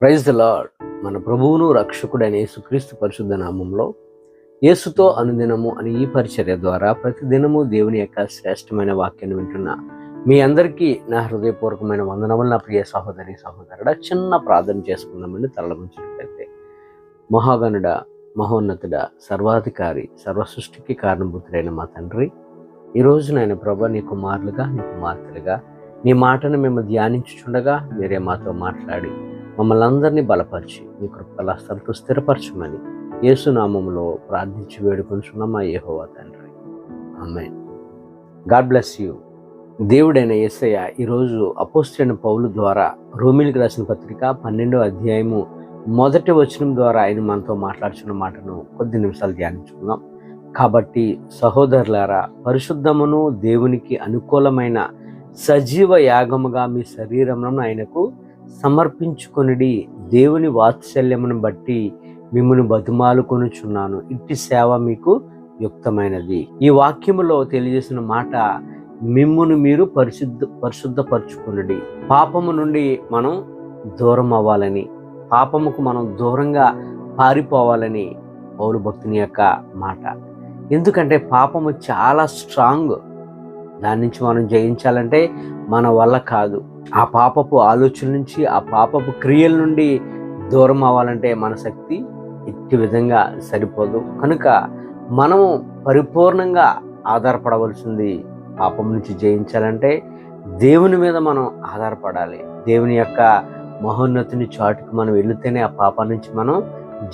Praise lord మన ప్రభువును రక్షకుడైన యేసుక్రీస్తు పరిశుద్ధ నామంలో యేసుతో అనుదినము అని ఈ పరిచర్య ద్వారా ప్రతిదినము దేవుని యొక్క శ్రేష్టమైన వాక్యాన్ని వింటున్న మీ అందరికీ నా హృదయపూర్వకమైన వందనములు నా ప్రియ సహోదరి సహోదరుడ చిన్న ప్రార్థన చేసుకుందామని తలముంచినట్లయితే మహాగనుడ మహోన్నతుడ సర్వాధికారి సర్వ సృష్టికి కారణభూతుడైన మా తండ్రి ఈ నేను ప్రభ నీ కుమారులుగా నీ కుమార్తెలుగా నీ మాటను మేము ధ్యానించుచుండగా మీరే మాతో మాట్లాడి మమ్మల్ని అందరినీ బలపరిచి మీ కృపలాస్తలతో స్థిరపరచమని యేసునామంలో ప్రార్థించి వేడుకొంచున్నాం మా ఏహోవా తండ్రి. ఆమె గాడ్ బ్లెస్ యూ. దేవుడైన యేసయ్య ఈరోజు అపోస్టైన పౌలు ద్వారా రోమిల్కి రాసిన పత్రిక పన్నెండో అధ్యాయము మొదటి వచనం ద్వారా ఆయన మనతో మాట్లాడుచున్న మాటను కొద్ది నిమిషాలు ధ్యానించుకుందాం. కాబట్టి సహోదరులారా పరిశుద్ధమును దేవునికి అనుకూలమైన సజీవ యాగముగా మీ శరీరమును ఆయనకు సమర్పించుకొనిడి దేవుని వాత్సల్యమును బట్టి మిమ్మల్ని బతుమాలు కొనుచున్నాను ఇట్టి సేవ మీకు యుక్తమైనది. ఈ వాక్యములో తెలియజేసిన మాట మిమ్మును మీరు పరిశుద్ధ పరిశుద్ధపరచుకునడి. పాపము నుండి మనం దూరం అవ్వాలని పాపముకు మనం దూరంగా పారిపోవాలని పౌరు భక్తుని యొక్క మాట. ఎందుకంటే పాపము చాలా స్ట్రాంగ్. దాని నుంచి మనం జయించాలంటే మన వల్ల కాదు. ఆ పాపపు ఆలోచన నుంచి ఆ పాపపు క్రియల నుండి దూరం అవ్వాలంటే మన శక్తి ఎట్టి విధంగా సరిపోదు. కనుక మనము పరిపూర్ణంగా ఆధారపడవలసింది పాపం నుంచి జయించాలంటే దేవుని మీద మనం ఆధారపడాలి. దేవుని యొక్క మహోన్నతిని చాటుకు మనం వెళితేనే ఆ పాపం నుంచి మనం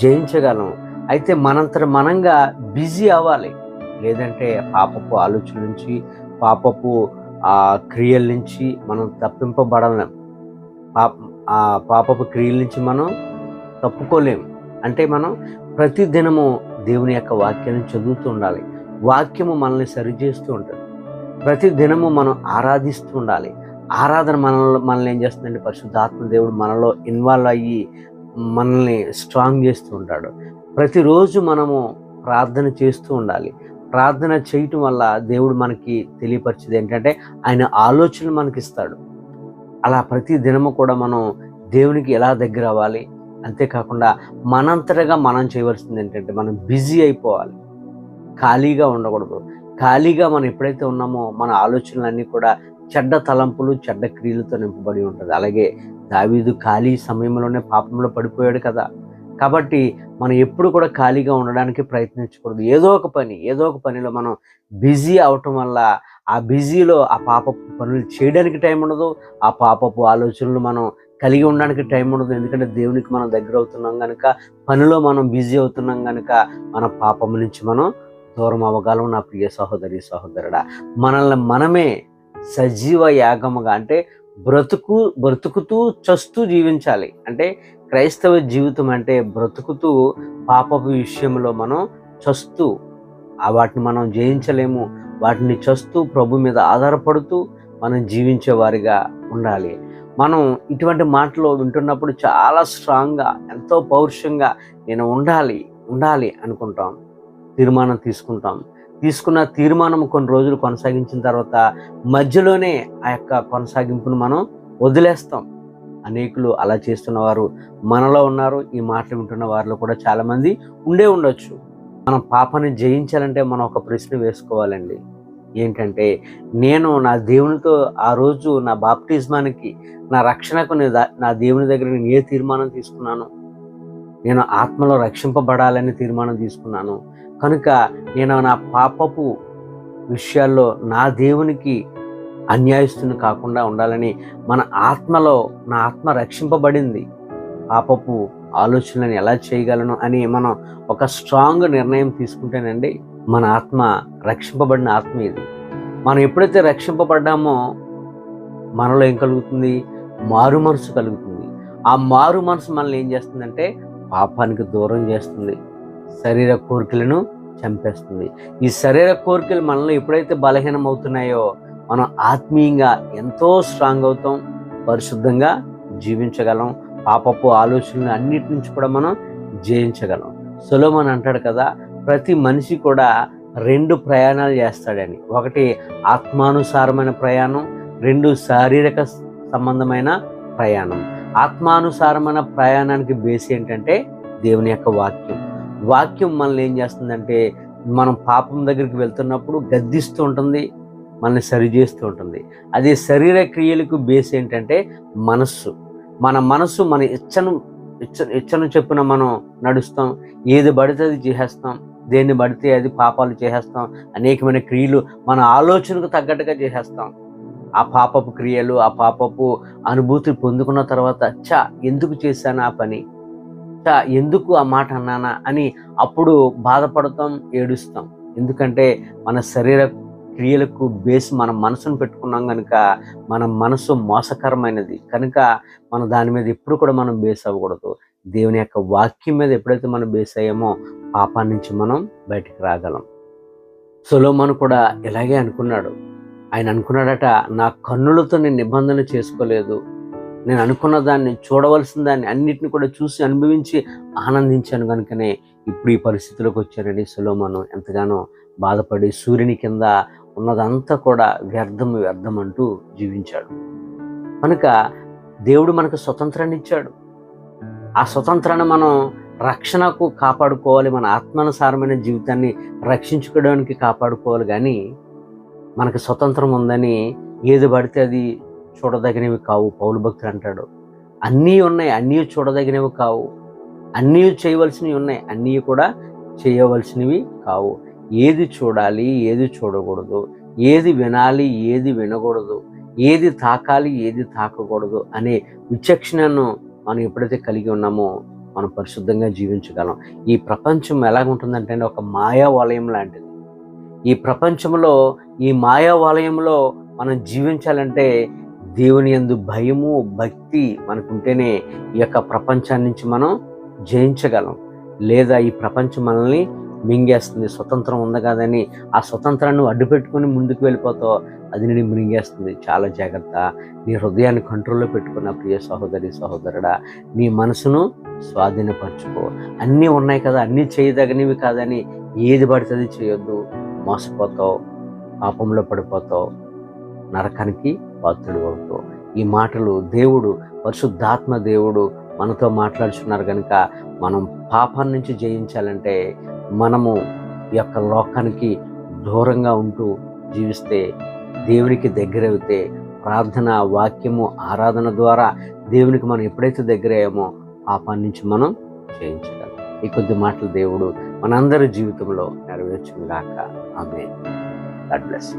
జయించగలం. అయితే మనంతట మనంగా బిజీ అవ్వాలి. లేదంటే పాపపు ఆలోచన నుంచి పాపపు ఆ క్రియల నుంచి మనం తప్పింపబడలేం. పాప ఆ పాపపు క్రియల నుంచి మనం తప్పుకోలేం. అంటే మనం ప్రతి దినము దేవుని యొక్క వాక్యాన్ని చదువుతూ ఉండాలి. వాక్యము మనల్ని సరిచేస్తూ ఉంటుంది. ప్రతి దినము మనం ఆరాధిస్తూ ఉండాలి. ఆరాధన మనల్ని మనల్ని ఏం చేస్తుందంటే పరిశుద్ధాత్మ దేవుడు మనలో ఇన్వాల్వ్ అయ్యి మనల్ని స్ట్రాంగ్ చేస్తూ ఉంటాడు. ప్రతిరోజు మనము ప్రార్థన చేస్తూ ఉండాలి. ప్రార్థన చేయటం వల్ల దేవుడు మనకి తెలియపరిచేది ఏంటంటే ఆయన ఆలోచనలు మనకి ఇస్తాడు అలా ప్రతి దినము కూడా మనం దేవునికి ఎలా దగ్గర అవ్వాలి? అంతేకాకుండా మనంతటగా మనం చేయవలసింది ఏంటంటే మనం బిజీ అయిపోవాలి. ఖాళీగా ఉండకూడదు. ఖాళీగా మనం ఎప్పుడైతే ఉన్నామో మన ఆలోచనలన్నీ కూడా చెడ్డ తలంపులు చెడ్డ క్రియలతో నింపబడి ఉంటుంది. అలాగే దావీదు ఖాళీ సమయంలోనే పాపంలో పడిపోయాడు కదా. కాబట్టి మనం ఎప్పుడు కూడా ఖాళీగా ఉండడానికి ప్రయత్నించకూడదు. ఏదో ఒక పని ఏదో ఒక పనిలో మనం బిజీ అవటం వల్ల ఆ బిజీలో ఆ పాపపు పనులు చేయడానికి టైం ఉండదు. ఆ పాపపు ఆలోచనలు మనం కలిగి ఉండడానికి టైం ఉండదు. ఎందుకంటే దేవునికి మనం దగ్గర అవుతున్నాం కనుక పనిలో మనం బిజీ అవుతున్నాం కనుక మన పాపం నుంచి మనం దూరం అవ్వగలం. నా ప్రియ సహోదరి సహోదరుడా మనల్ని మనమే సజీవ యాగముగా అంటే బ్రతుకు బ్రతుకుతూ చస్తూ జీవించాలి. అంటే క్రైస్తవ జీవితం అంటే బ్రతుకుతూ పాపపు విషయంలో మనం చస్తూ ఆ వాటిని మనం జయించలేము. వాటిని చస్తూ ప్రభు మీద ఆధారపడుతూ మనం జీవించేవారిగా ఉండాలి. మనం ఇటువంటి మాటలు వింటున్నప్పుడు చాలా స్ట్రాంగ్గా ఎంతో పౌరుషంగా నేను ఉండాలి ఉండాలి అనుకుంటాం. తీర్మానం తీసుకుంటాం. తీసుకున్న తీర్మానం కొన్ని రోజులు కొనసాగించిన తర్వాత మధ్యలోనే ఆ యొక్క కొనసాగింపును మనం వదిలేస్తాం. అనేకులు అలా చేస్తున్న వారు మనలో ఉన్నారు. ఈ మాటలు వింటున్న వారిలో కూడా చాలామంది ఉండే ఉండొచ్చు. మనం పాపని జయించాలంటే మనం ఒక ప్రశ్న వేసుకోవాలండి. ఏంటంటే నేను నా దేవునితో ఆ రోజు నా బాప్టిజమానికి నా రక్షణకు నేను దా- నా దేవుని దగ్గర నేను ఏ తీర్మానం తీసుకున్నాను? నేను ఆత్మలో రక్షింపబడాలని తీర్మానం తీసుకున్నాను. కనుక నేను నా పాపపు విషయాల్లో నా దేవునికి అన్యాయస్తుని కాకుండా ఉండాలని మన ఆత్మలో నా ఆత్మ రక్షింపబడింది. పాపపు ఆలోచనలను ఎలా చేయగలను అని మనం ఒక స్ట్రాంగ్ నిర్ణయం తీసుకుంటేనండి మన ఆత్మ రక్షింపబడిన ఆత్మ ఇది. మనం ఎప్పుడైతే రక్షింపబడ్డామో మనలో ఏం కలుగుతుంది? మారు మనసు కలుగుతుంది. ఆ మారు మనసు మనల్ని ఏం చేస్తుందంటే పాపానికి దూరం చేస్తుంది. శరీర కోరికలను చంపేస్తుంది. ఈ శరీర కోరికలు మనలో ఎప్పుడైతే బలహీనం అవుతున్నాయో మనం ఆత్మీయంగా ఎంతో స్ట్రాంగ్ అవుతాం పరిశుద్ధంగా జీవించగలం. పాపపు ఆలోచనలు అన్నిటి నుంచి కూడా మనం జయించగలం. సులోమన్ అంటాడు కదా ప్రతి మనిషి కూడా రెండు ప్రయాణాలు చేస్తాడని. ఒకటి ఆత్మానుసారమైన ప్రయాణం రెండు శారీరక సంబంధమైన ప్రయాణం. ఆత్మానుసారమైన ప్రయాణానికి బేస్ ఏంటంటే దేవుని యొక్క వాక్యం. వాక్యం మనల్ని ఏం చేస్తుందంటే మనం పాపం దగ్గరికి వెళ్తున్నప్పుడు గద్దిస్తూ ఉంటుంది మనల్ని సరిచేస్తూ ఉంటుంది. అదే శరీర క్రియలకు బేస్ ఏంటంటే మనస్సు. మన మనస్సు మన ఇచ్చను ఇచ్చ ఇచ్చను చెప్పున మనం నడుస్తాం. ఏది పడితే అది చేసేస్తాం. దేన్ని పడితే అది పాపాలు చేసేస్తాం. అనేకమైన క్రియలు మన ఆలోచనకు తగ్గట్టుగా చేసేస్తాం. ఆ పాపపు క్రియలు ఆ పాపపు అనుభూతి పొందుకున్న తర్వాత చా ఎందుకు చేశాను ఆ పని? చా ఎందుకు ఆ మాట అన్నానా? అని అప్పుడు బాధపడతాం ఏడుస్తాం. ఎందుకంటే మన శరీర క్రియలకు బేస్ మన మనసును పెట్టుకున్నాం కనుక మన మనసు మోసకరమైనది. కనుక మనం దాని మీద ఎప్పుడు కూడా మనం బేస్ అవ్వకూడదు. దేవుని యొక్క వాక్యం మీద ఎప్పుడైతే మనం బేస్ అయ్యామో పాపాన్ని నుంచి మనం బయటికి రాగలం. సొలోమన్ కూడా ఇలాగే అనుకున్నాడు. ఆయన అనుకున్నాడట నా కన్నులతో నేను నిబంధన చేసుకోలేదు. నేను అనుకున్న దాన్ని చూడవలసిన దాన్ని అన్నిటిని కూడా చూసి అనుభవించి ఆనందించాను కనుకనే ఇప్పుడు ఈ పరిస్థితిలోకి వచ్చానని సులోమను. ఎంతగానో బాధపడి సూర్యుని కింద ఉన్నదంతా కూడా వ్యర్థం వ్యర్థం అంటూ జీవించాడు. కనుక దేవుడు మనకు స్వతంత్రాన్ని ఇచ్చాడు. ఆ స్వతంత్రాన్ని మనం రక్షణకు కాపాడుకోవాలి మన ఆత్మానుసారమైన జీవితాన్ని రక్షించుకోవడానికి కాపాడుకోవాలి కానీ మనకు స్వతంత్రం ఉందని ఏది పడితే అది చూడదగినవి కావు పౌలు భక్తులు అంటాడు. అన్నీ ఉన్నాయి అన్నీ చూడదగినవి కావు. అన్నీ చేయవలసినవి ఉన్నాయి అన్నీ కూడా చేయవలసినవి కావు. ఏది చూడాలి ఏది చూడకూడదు ఏది వినాలి ఏది వినకూడదు ఏది తాకాలి ఏది తాకకూడదు అనే విచక్షణను మనం ఎప్పుడైతే కలిగి ఉన్నామో మనం పరిశుద్ధంగా జీవించగలం. ఈ ప్రపంచం ఎలాగుంటుందంటే ఒక మాయా వలయం లాంటిది. ఈ ప్రపంచంలో ఈ మాయా వలయంలో మనం జీవించాలంటే దేవుని యందు భయము భక్తి మనకుంటేనే ఈ యొక్క ప్రపంచాన్ని నుంచి మనం జయించగలం. లేదా ఈ ప్రపంచం మనల్ని మింగేస్తుంది. స్వతంత్రం ఉంది కాదని ఆ స్వతంత్రాన్ని అడ్డు పెట్టుకుని ముందుకు వెళ్ళిపోతావు అది నేను మింగేస్తుంది. చాలా జాగ్రత్త. నీ హృదయాన్ని కంట్రోల్లో పెట్టుకున్న ప్రియ సహోదరి సహోదరుడా నీ మనసును స్వాధీనపరచుకో. అన్నీ ఉన్నాయి కదా అన్నీ చేయదగినవి కాదని ఏది పడుతుంది చేయొద్దు. మోసపోతావు పాపంలో పడిపోతావు నరకానికి పాత్రుడు అవుతావు. ఈ మాటలు దేవుడు పరిశుద్ధాత్మ దేవుడు మనతో మాట్లాడుచున్నారు కనుక మనం పాపం నుంచి జయించాలంటే మనము ఈ యొక్క లోకానికి దూరంగా ఉంటూ జీవిస్తే దేవునికి దగ్గరవుతే ప్రార్థన వాక్యము ఆరాధన ద్వారా దేవునికి మనం ఎప్పుడైతే దగ్గరయ్యామో పాపాన్ని నుంచి మనం జయించగలం. ఈ కొద్ది మాటలు దేవుడు మనందరి జీవితంలో నెరవేర్చుగాక ఆమె గాడ్ బ్లెస్